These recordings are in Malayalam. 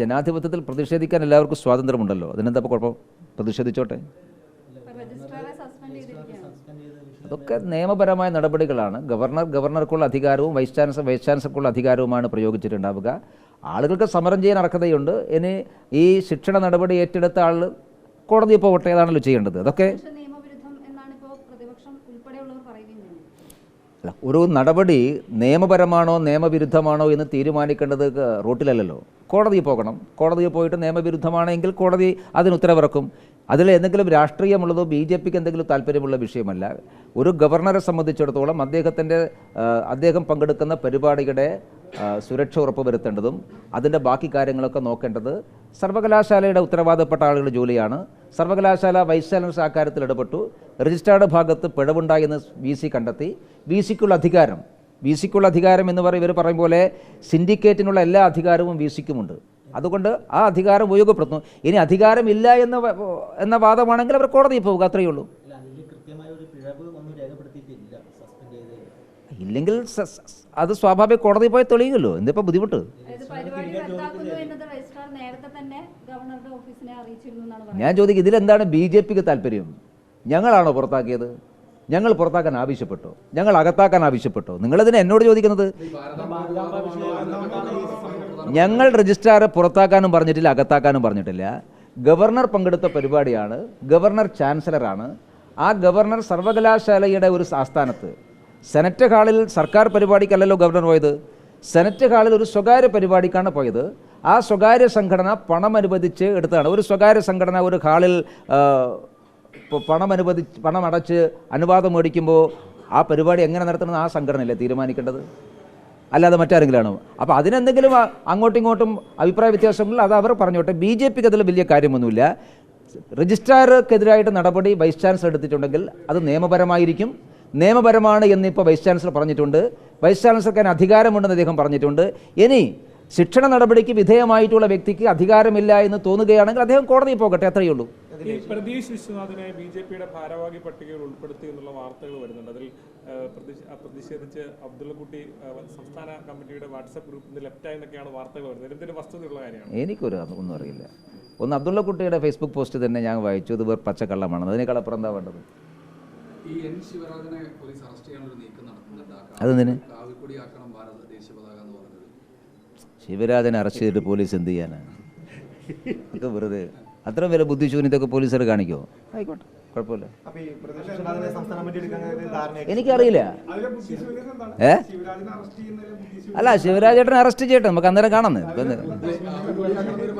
ജനാധിപത്യത്തിൽ പ്രതിഷേധിക്കാൻ എല്ലാവർക്കും സ്വാതന്ത്ര്യമുണ്ടല്ലോ. അതിനെന്താ ഇപ്പോൾ കുഴപ്പം? പ്രതിഷേധിച്ചോട്ടെ? അതൊക്കെ നിയമപരമായ നടപടികളാണ്. ഗവർണർ ഗവർണർക്കുള്ള അധികാരവും വൈസ് ചാൻസലർ വൈസ് ചാൻസലർക്കുള്ള അധികാരവുമാണ് പ്രയോഗിച്ചിട്ടുണ്ടാവുക. ആളുകൾക്ക് സമരം ചെയ്യാൻ അർഹതയുണ്ട്. ഇനി ഈ ശിക്ഷണ നടപടി ഏറ്റെടുത്ത ആൾ കോടതിയിൽ പോകട്ടെ അതാണല്ലോ ചെയ്യേണ്ടത്. അതൊക്കെ അല്ല ഒരു നടപടി നിയമപരമാണോ നിയമവിരുദ്ധമാണോ എന്ന് തീരുമാനിക്കേണ്ടത് റൂട്ടിലല്ലല്ലോ. കോടതിയിൽ പോകണം. കോടതിയിൽ പോയിട്ട് നിയമവിരുദ്ധമാണെങ്കിൽ കോടതി അതിന് ഉത്തരവിറക്കും. അതിൽ എന്തെങ്കിലും രാഷ്ട്രീയമുള്ളതോ ബി ജെ പിക്ക് എന്തെങ്കിലും താല്പര്യമുള്ള വിഷയമല്ല. ഒരു ഗവർണറെ സംബന്ധിച്ചിടത്തോളം അദ്ദേഹത്തിന്റെ അദ്ദേഹം പങ്കെടുക്കുന്ന പരിപാടിയുടെ സുരക്ഷ സുരക്ഷ ഉറപ്പുവരുത്തേണ്ടതും അതിന്റെ ബാക്കി കാര്യങ്ങളൊക്കെ നോക്കേണ്ടത് സർവകലാശാലയുടെ ഉത്തരവാദപ്പെട്ട ആളുകളുടെ ജോലിയാണ്. സർവകലാശാല വൈസ് ചാൻസലർ അക്കാര്യത്തിൽ കാര്യത്തിൽ ഇടപെട്ടു. രജിസ്ട്രാർഡ് ഭാഗത്ത് പിഴവുണ്ടായെന്ന് വി സി കണ്ടെത്തി. വി സിക്കുള്ള അധികാരം വി സിക്കുള്ള അധികാരം എന്ന് പറയും ഇവർ പറയും പോലെ സിൻഡിക്കേറ്റിനുള്ള എല്ലാ അധികാരവും വി സിക്കുമുണ്ട്. അതുകൊണ്ട് ആ അധികാരം ഉപയോഗപ്പെടുത്തുന്നു. ഇനി അധികാരമില്ല എന്ന എന്ന വാദമാണെങ്കിൽ അവർ കോടതിയിൽ പോവുക അത്രയേ ഉള്ളൂ. ഇല്ലെങ്കിൽ അത് സ്വാഭാവിക കോടതിയിൽ പോയി തെളിയുമല്ലോ. എന്തിപ്പോൾ ബുദ്ധിമുട്ട്. ഞാൻ ചോദിക്കും ഇതിലെന്താണ് ബി ജെ പിക്ക് താല്പര്യം? ഞങ്ങളാണോ പുറത്താക്കിയത്? ഞങ്ങൾ പുറത്താക്കാൻ ആവശ്യപ്പെട്ടോ? ഞങ്ങൾ അകത്താക്കാൻ ആവശ്യപ്പെട്ടോ? നിങ്ങളതിനെ എന്നോട് ചോദിക്കുന്നത്? ഞങ്ങൾ രജിസ്ട്രാർ പുറത്താക്കാനും പറഞ്ഞിട്ടില്ല അകത്താക്കാനും പറഞ്ഞിട്ടില്ല. ഗവർണർ പങ്കെടുത്ത പരിപാടിയാണ് ഗവർണർ ചാൻസലറാണ്. ആ ഗവർണർ സർവകലാശാലയുടെ ഒരു ആസ്ഥാനത്ത്. സെനറ്റ് ഹാളിൽ സർക്കാർ പരിപാടിക്കല്ലല്ലോ ഗവർണർ പോയത്. സെനറ്റ് ഹാളിൽ ഒരു സ്വകാര്യ പരിപാടിക്കാണ് പോയത്. ആ സ്വകാര്യ സംഘടന പണം അനുവദിച്ച് എടുത്തതാണ്. ഒരു സ്വകാര്യ സംഘടന ഒരു ഹാളിൽ പണം അനുവദിച്ച് പണം അടച്ച് അനുവാദം മേടിക്കുമ്പോൾ ആ പരിപാടി എങ്ങനെ നടത്തണമെന്ന് ആ സംഘടനയല്ലേ തീരുമാനിക്കേണ്ടത്? അല്ലാതെ മറ്റാരെങ്കിലാണോ? അപ്പോൾ അതിനെന്തെങ്കിലും അങ്ങോട്ടും ഇങ്ങോട്ടും അഭിപ്രായ വ്യത്യാസങ്ങളിൽ അത് അവർ പറഞ്ഞോട്ടെ. ബി ജെ പിക്ക് അതിൽ വലിയ കാര്യമൊന്നുമില്ല. രജിസ്ട്രാർക്കെതിരായിട്ട് നടപടി വൈസ് ചാൻസലർ എടുത്തിട്ടുണ്ടെങ്കിൽ അത് നിയമപരമായിരിക്കും. നിയമപരമാണ് എന്നിപ്പോൾ വൈസ് ചാൻസലർ പറഞ്ഞിട്ടുണ്ട്. വൈസ് ചാൻസലർക്ക് അതിന് അധികാരമുണ്ടെന്ന് അദ്ദേഹം പറഞ്ഞിട്ടുണ്ട്. ഇനി ശിക്ഷണ നടപടിക്ക് വിധേയമായിട്ടുള്ള വ്യക്തിക്ക് അധികാരമില്ല എന്ന് തോന്നുകയാണെങ്കിൽ അദ്ദേഹം കോടതിയിൽ പോകട്ടെ അത്രയേ ഉള്ളൂ. പ്രതീഷ് വിശ്വനാഥിനെ ബി ജെ പിയുടെ ഭാരവാഹി പട്ടികയിൽ ഉൾപ്പെടുത്തി എന്നുള്ള വാർത്തകൾ വരുന്നുണ്ട്. അതിൽ പ്രതിഷേധിച്ച് അബ്ദുള്ളക്കുട്ടി സംസ്ഥാന കമ്മിറ്റിയുടെ വാട്സപ്പ് ഗ്രൂപ്പിൽ നിന്ന് ലെഫ്റ്റായി എന്നൊക്കെയാണ് വാർത്തകൾ വരുന്നത്. എന്തെങ്കിലും വസ്തുതയുള്ള കാര്യമാണ്? എനിക്കൊരു ഒന്നും അറിയില്ല. ഒന്ന് അബ്ദുള്ള കുട്ടിയുടെ ഫേസ്ബുക്ക് പോസ്റ്റ് തന്നെ ഞാൻ വായിച്ചു. ഇത് വേറെ പച്ചക്കള്ളമാണ്. അതിനേക്കാൾ അപ്പുറം എന്താ വേണ്ടത്? ഈ എൻ ശിവരാജനെ പോലീസ് അറസ്റ്റ് ചെയ്യാനൊരു നീക്കം നടത്തുന്നുണ്ട്. ആ അതെന്തിന്? കാവിക്കൊടിയാക്കണം ഭാരത ദേശീയ പതാക എന്ന് പറഞ്ഞത്. ശിവരാജനെ അറസ്റ്റ് ചെയ്തിട്ട് പോലീസ് എന്ത് ചെയ്യാനാണ് ഒക്കെ വെറുതെ. അത്ര വില ബുദ്ധിശൂന്യതൊക്കെ പോലീസുകാർ കാണിക്കോ? ആയിക്കോട്ടെ. കുഴപ്പമില്ല. എനിക്കറിയില്ല. ഏ? അല്ല ശിവരാജേട്ടനെ അറസ്റ്റ് ചെയ്യട്ടെ. നമുക്ക് അന്നേരം കാണാം.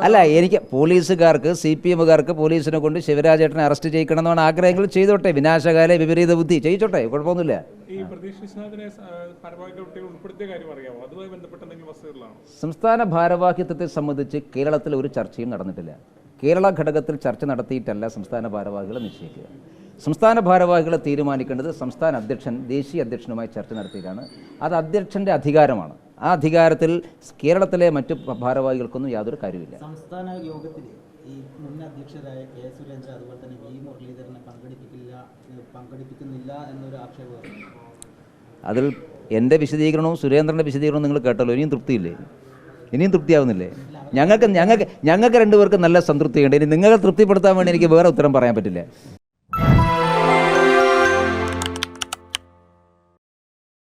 അല്ല എനിക്ക് പോലീസുകാർക്ക് സി പി എമ്മുകാർക്ക് പോലീസിനെ കൊണ്ട് ശിവരാജേട്ടനെ അറസ്റ്റ് ചെയ്യിക്കണമെന്നാണ് ആഗ്രഹങ്ങൾ. ചെയ്തോട്ടെ. വിനാശകാല വിപരീത ബുദ്ധി. ചെയ്യിച്ചോട്ടെ. കുഴപ്പമൊന്നുമില്ല. ഈ പ്രതീഷ് വിശ്വനാഥിനെ ആ, ഭാരവാഹി ഉൾപ്പെടുത്തിയ കാര്യം അറിയാമോ അതുമായി ബന്ധപ്പെട്ട എന്തെങ്കിലും വസ്തുതകളാണോ? സംസ്ഥാന ഭാരവാഹിത്വത്തെ സംബന്ധിച്ച് കേരളത്തിൽ ഒരു ചർച്ചയും നടന്നിട്ടില്ല. കേരള ഘടകത്തിൽ ചർച്ച നടത്തിയിട്ടല്ല സംസ്ഥാന ഭാരവാഹികളെ നിശ്ചയിക്കുക. സംസ്ഥാന ഭാരവാഹികളെ തീരുമാനിക്കേണ്ടത് സംസ്ഥാന അധ്യക്ഷൻ ദേശീയ അധ്യക്ഷനുമായി ചർച്ച നടത്തിയിട്ടാണ് അത് അധ്യക്ഷന്റെ അധികാരമാണ്. ആ അധികാരത്തിൽ കേരളത്തിലെ മറ്റു ഭാരവാഹികൾക്കൊന്നും യാതൊരു കാര്യമില്ല സംസ്ഥാന യോഗത്തിൽ ഈ മുൻ അധ്യക്ഷരായ കെ സുരേന്ദ്രൻ അതുപോലെ തന്നെ വി മുരളീധരനെ പങ്കെടുപ്പിക്കില്ല പങ്കെടുപ്പിക്കുന്നില്ല എന്നൊരു ആക്ഷേപം അതിൽ എന്റെ വിശദീകരണവും സുരേന്ദ്രന്റെ വിശദീകരണവും നിങ്ങൾ കേട്ടല്ലോ ഇനിയും തൃപ്തിയില്ലേ? ഇനിയും തൃപ്തിയാവുന്നില്ലേ? ഞങ്ങൾക്ക് ഞങ്ങൾക്ക് ഞങ്ങൾക്ക് രണ്ടുപേർക്കും നല്ല സംതൃപ്തിയുണ്ട് ഇനി നിങ്ങളെ തൃപ്തിപ്പെടുത്താൻ വേണ്ടി എനിക്ക് വേറെ ഉത്തരം പറയാൻ പറ്റില്ല.